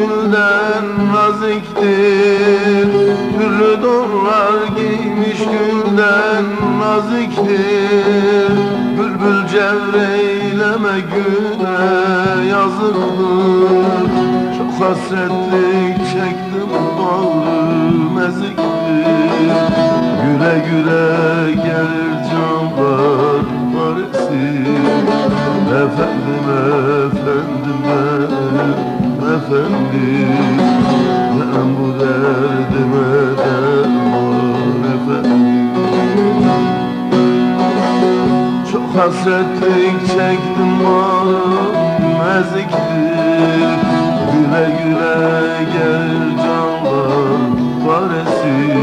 gülden naziktir. Türlü donlar giymiş gülden naziktir. Bülbül cevreyleme güne yazıktır. Çok hasretlik çekti bu bağrı meziktir Güle güle gelir canlar varisi Efendim efendim efendim Ben bu derdime derman efendim Çok hasretlik çektim bağrım eziktir Güle güle gel canlar paresi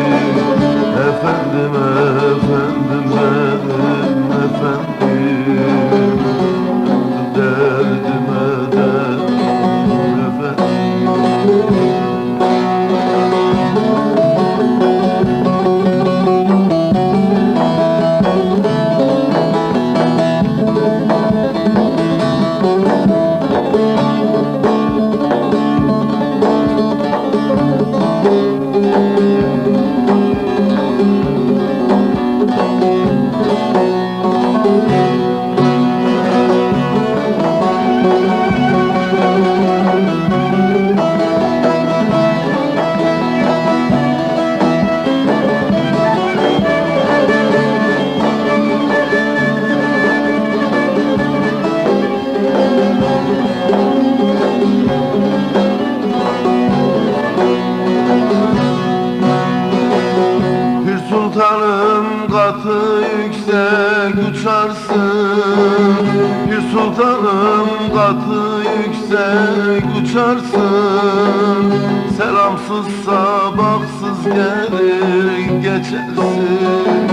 sultanım katı yüksek uçarsın. Pir sultanım katı yüksek uçarsın. Selamsız sabahsız gelir geçersin.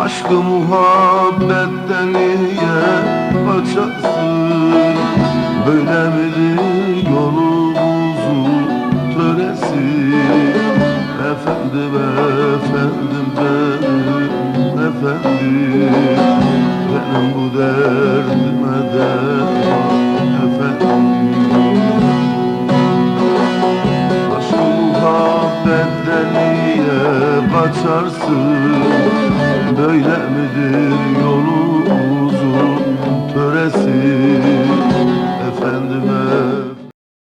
Aşkı muhabbetten niye kaçarsın Böyle midir Efendim efendim benim efendim Benim bu derdime derman efendim. Aşkı muhabbetten niye kaçarsın Böyle midir yolumuzun töresi? Efendim